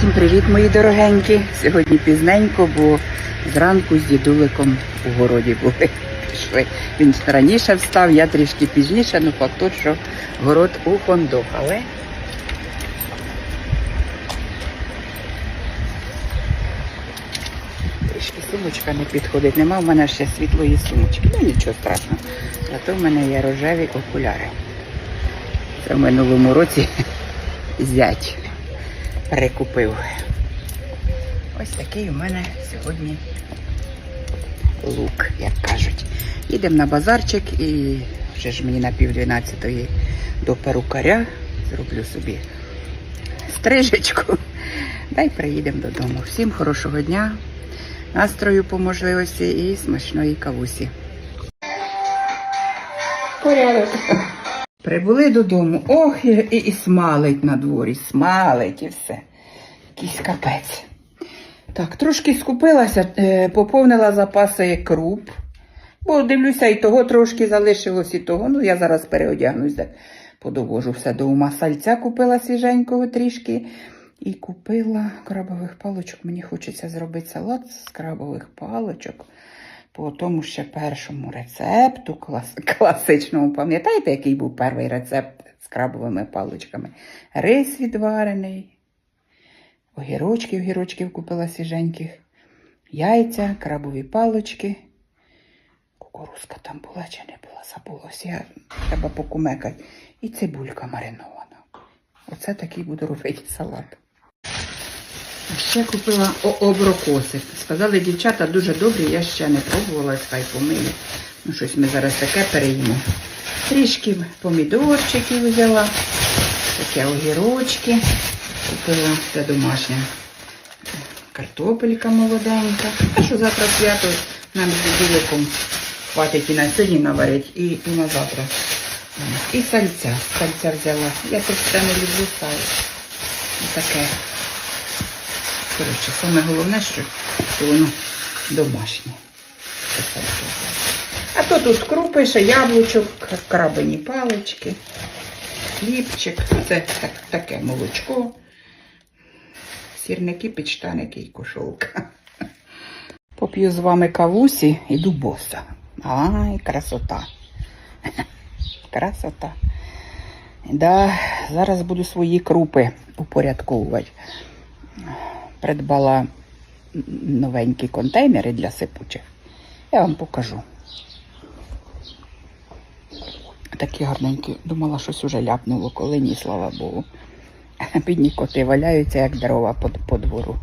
Всім привіт, мої дорогенькі. Сьогодні пізненько, бо зранку з дідуликом у городі були. Пішли. Він раніше встав, я трішки пізніше, ну факт що город у фондох. Але трішки сумочка не підходить. Нема в мене ще світлої сумочки. Ну нічого страшного. Зато в мене є рожеві окуляри. Це в минулому році зять перекупив. Ось такий у мене сьогодні лук, як кажуть. Їдемо на базарчик і вже ж мені на пів дванадцятої до перукаря. Зроблю собі стрижечку. Дай приїдемо додому. Всім хорошого дня, настрою по можливості і смачної кавусі. Порядок. Прибули додому, ох, і, і, і смалить на дворі, смалить і все. Якийсь капець. Так, трошки скупилася, е, поповнила запаси круп. Бо дивлюся, і того трошки залишилось, і того. Ну, я зараз переодягнусь, де подовожу все до ума. Сальця купила свіженького трішки. І купила крабових паличок. Мені хочеться зробити салат з крабових паличок. По тому ще першому рецепту клас, класичному. Пам'ятаєте, який був перший рецепт з крабовими паличками? Рис відварений, огірочки, огірочків купила свіженьких, яйця, крабові палички. Кукурузка там була чи не була, забулось. Я треба покумекати. І цибулька маринована. Оце такий буду робити салат. Ще купила оброкоси. Сказали, дівчата дуже добрі, я ще не пробувала, хай помию. Ну, щось ми зараз таке переїмо. Трішки помідорчиків взяла, таке огірочки. Купила це домашнє. Картопелька молоденька. А що завтра свято нам з дідуликом хватить і на сьогодні наварить, і, і на завтра. І сальця. Сальця взяла. Я це не люблю сало. Таке. Коротше, саме головне, що воно домашнє. А то тут крупи, ще яблучок, крабині палички, хлібчик, це так, таке молочко, сірники, підштаники і кошолка. Поп'ю з вами кавусі, іду боса. Ай, красота. Красота. Да, зараз буду свої крупи упорядковувати. Придбала новенькі контейнери для сипучих. Я вам покажу. Такі гарненькі. Думала, щось уже ляпнуло, коли ні, слава Богу. Бідні коти валяються, як дрова по, по двору.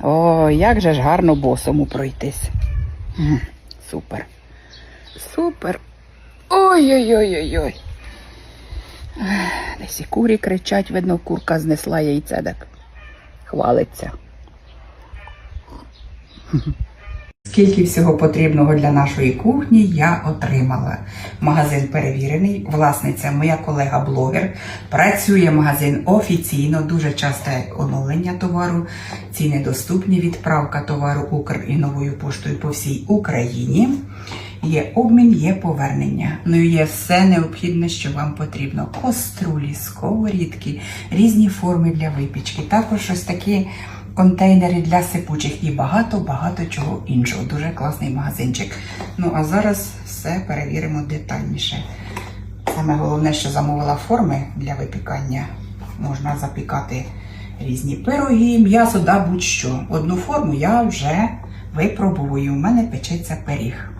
О, як же ж гарно босому пройтись. Супер. Супер. Ой-ой-ой-ой-ой. Десь і курі кричать, видно, курка знесла яйце, хвалиться. Скільки всього потрібного для нашої кухні я отримала. Магазин перевірений, власниця, моя колега-блогер. Працює магазин офіційно, дуже часте оновлення товару, ціни доступні, відправка товару Укр і новою поштою по всій Україні. Є обмін, є повернення. Ну і є все необхідне, що вам потрібно. Кострулі, сковорідки, різні форми для випічки. Також ось такі контейнери для сипучих і багато-багато чого іншого. Дуже класний магазинчик. Ну а зараз все перевіримо детальніше. Саме головне, що замовила форми для випікання. Можна запікати різні пироги, м'ясо, да будь-що. Одну форму я вже випробую. У мене печеться пиріг.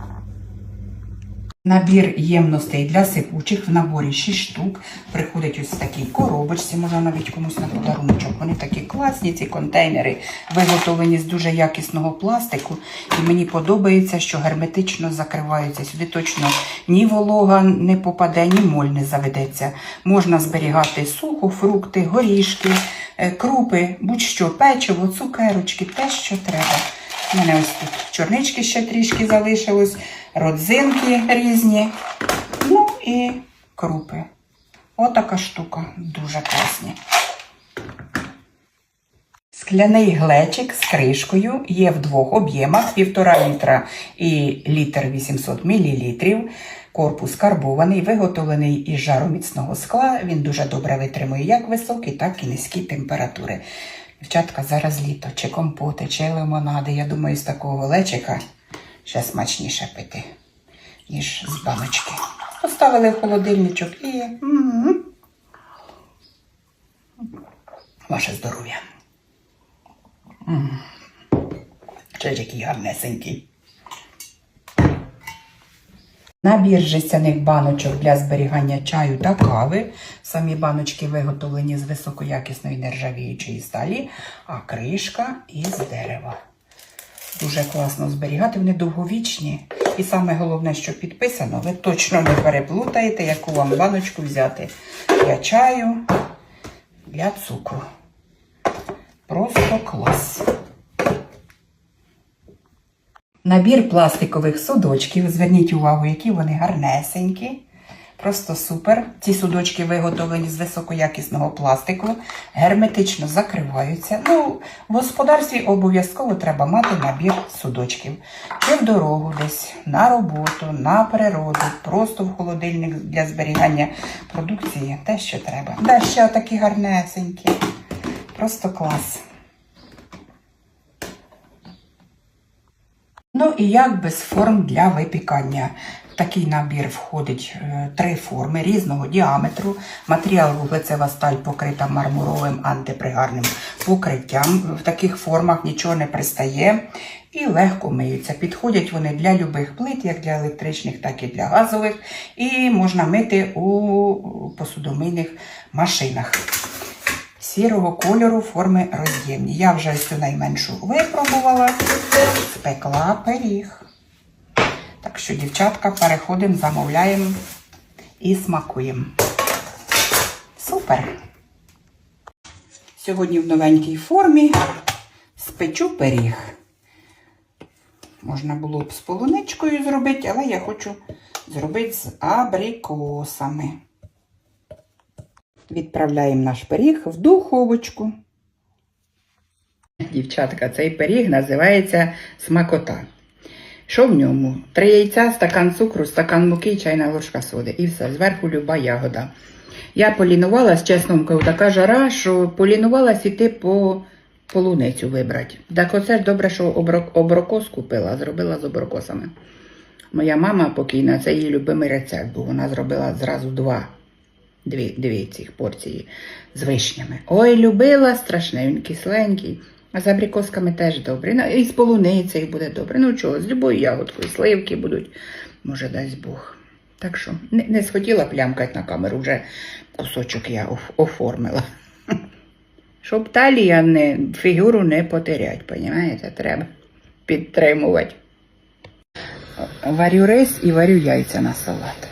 Набір ємностей для сипучих в наборі 6 штук. Приходить ось в такій коробочці, можна навіть комусь на подарунок. Вони такі класні, ці контейнери, виготовлені з дуже якісного пластику. І мені подобається, що герметично закриваються. Сюди точно ні волога не попаде, ні моль не заведеться. Можна зберігати сухо, фрукти, горішки, е, крупи, будь-що, печиво, цукерочки, те, що треба. У мене ось тут чорнички ще трішки залишилось, родзинки різні, ну і крупи. Отака штука, дуже класні. Скляний глечик з кришкою є в двох об'ємах: 1,5 літра і літр 800 мл. Корпус карбований, виготовлений із жароміцного скла. Він дуже добре витримує як високі, так і низькі температури. Дівчатка, зараз літо, чи компоти, чи лимонади. Я думаю, з такого лечика ще смачніше пити, ніж з баночки. Поставили в холодильничок і. Ваше здоров'я. М. Який гарнесенький. Набір жестяних баночок для зберігання чаю та кави. Самі баночки виготовлені з високоякісної нержавіючої сталі, а кришка із дерева. Дуже класно зберігати, вони довговічні. І саме головне, що підписано, ви точно не переплутаєте, яку вам баночку взяти для чаю, для цукру. Просто клас. Набір пластикових судочків. Зверніть увагу, які вони гарнесенькі. Просто супер. Ці судочки виготовлені з високоякісного пластику, герметично закриваються. Ну, в господарстві обов'язково треба мати набір судочків. Чи в дорогу десь, на роботу, на природу, просто в холодильник для зберігання продукції. Те, що треба. Да, ще такі гарнесенькі. Просто клас. Ну і як без форм для випікання. Такий набір входить е, три форми різного діаметру. Матеріал вуглецева сталь покрита мармуровим антипригарним покриттям. В таких формах нічого не пристає і легко миються. Підходять вони для любих плит, як для електричних, так і для газових. І можна мити у посудомийних машинах сірого кольору форми роз'ємні. Я вже цю найменшу випробувала, спекла пиріг. Так що, дівчатка, переходимо, замовляємо і смакуємо. Супер! Сьогодні в новенькій формі спечу пиріг. Можна було б з полуничкою зробити, але я хочу зробити з абрикосами. Відправляємо наш пиріг в духовочку. Дівчатка, цей пиріг називається смакота. Що в ньому? Три яйця, стакан цукру, стакан муки, чайна ложка соди. І все, зверху люба ягода. Я полінувалась, чесно така жара, що полінувалась іти по полуницю вибрати. Так оце ж добре, що оброкос купила, зробила з оброкосами. Моя мама покійна, це її любимий рецепт, бо вона зробила зразу два дві, дві цих порції з вишнями. Ой, любила страшне, він кисленький. А з абрикосками теж добре. Ну, і з полуницею буде добре. Ну чого, з любою ягодкою, сливки будуть, може, дасть Бог. Так що не, не схотіла плямкати на камеру, вже кусочок я оформила. Щоб талія не, фігуру не потерять, понімаєте? Треба підтримувати. Варю рис і варю яйця на салат.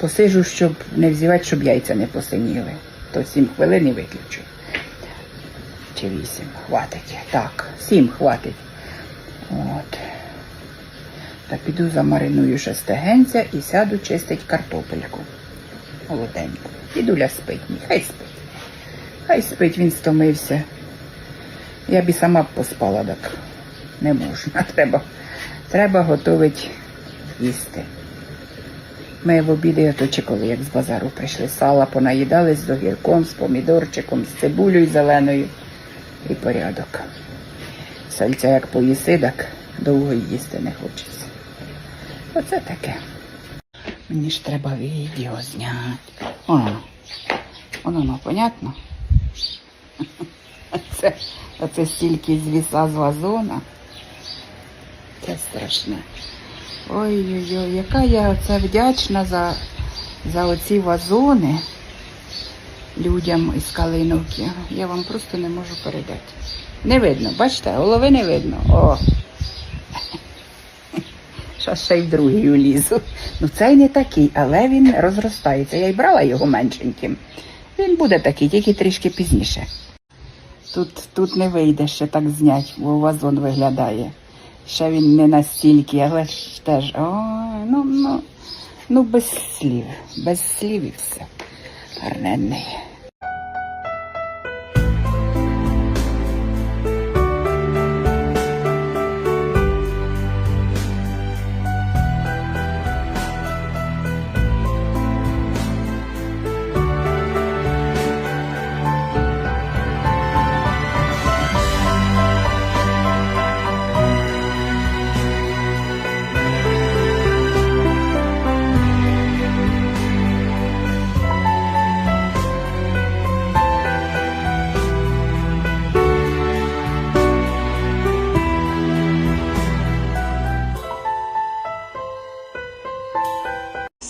Посижу, щоб не взівати, щоб яйця не посиніли. То 7 хвилин і виключу. Чи 8. Хватить. Так, 7 хватить. От. Та піду замариную шестигенця і сяду чистить картопельку. Молоденьку. Дідуля спить. Ні, Хай спить. Хай спить, він стомився. Я б і сама б поспала, так не можна. Треба, треба готувати їсти. Ми в обіди ото чи коли, як з базару прийшли, сала понаїдались з огірком, з помідорчиком, з цибулею зеленою і порядок. Сальця як поїси, так довго їсти не хочеться. Оце таке. Мені ж треба відео зняти. О, воно, ну, понятно? Це, оце стільки звіса з вазона. Це страшне. Ой-ой-ой, яка я оце вдячна за, за оці вазони людям із Калиновки. Я вам просто не можу передати. Не видно, бачите, голови не видно. О. Ще й в другий улізу. Ну цей не такий, але він розростається. Я й брала його меншеньким. Він буде такий, тільки трішки пізніше. Тут, тут не вийде ще так знять, бо вазон виглядає. Ще він не настільки, але ж теж. Ой, ну, ну, ну без слів. Без слів і все. Гарненний.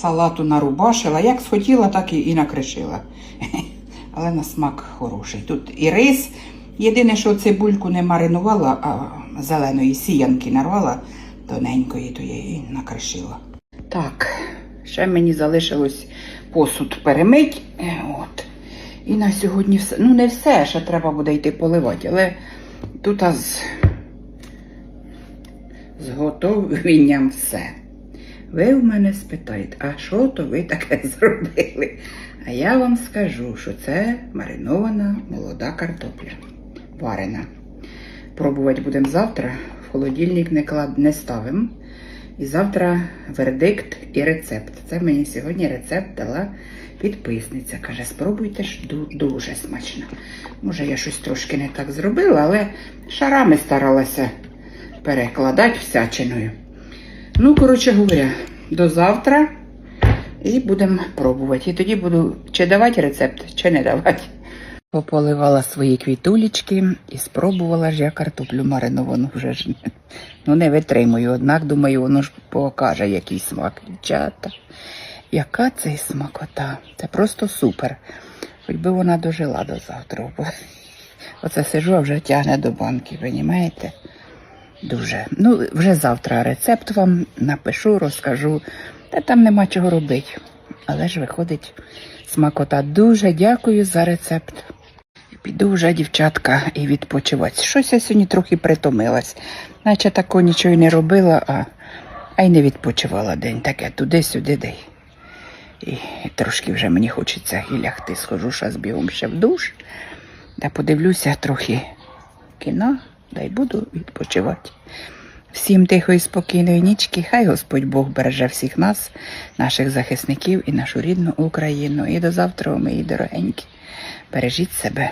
Салату нарубашила. Як схотіла, так і, накришила. Але на смак хороший. Тут і рис. Єдине, що цибульку не маринувала, а зеленої сіянки нарвала тоненької, то я накришила. Так, ще мені залишилось посуд перемить. Е, От. І на сьогодні все. Ну, не все, ще треба буде йти поливати, але тут з, з готовленням все. Ви в мене спитаєте, а що то ви таке зробили? А я вам скажу, що це маринована молода картопля. Варена. Пробувати будемо завтра. В холодильник не, клад... не ставимо. І завтра вердикт і рецепт. Це мені сьогодні рецепт дала підписниця. Каже, спробуйте ж дуже смачно. Може, я щось трошки не так зробила, але шарами старалася перекладати всячиною. Ну, коротше говоря, до завтра і будемо пробувати. І тоді буду чи давати рецепт, чи не давати. Пополивала свої квітулечки і спробувала ж я картоплю мариновану вже ж. Ну, не витримую, однак думаю, воно ж покаже який смак. Дівчата. Яка це смакота? Це просто супер. Хоч би вона дожила до завтра. Оце сижу, а вже тягне до банки, розумієте? Дуже. Ну, вже завтра рецепт вам напишу, розкажу. Та там нема чого робити. Але ж виходить смакота. Дуже дякую за рецепт. Піду вже, дівчатка, і відпочивати. Щось я сьогодні трохи притомилась. Наче такого нічого й не робила, а, а й не відпочивала день. Таке туди-сюди дай. І трошки вже мені хочеться і лягти. Схожу зараз бігом ще в душ. Та подивлюся трохи кіно, да й буду відпочивати. Всім тихої, спокійної нічки. Хай Господь Бог береже всіх нас, наших захисників і нашу рідну Україну. І до завтра, мої дорогенькі. Бережіть себе.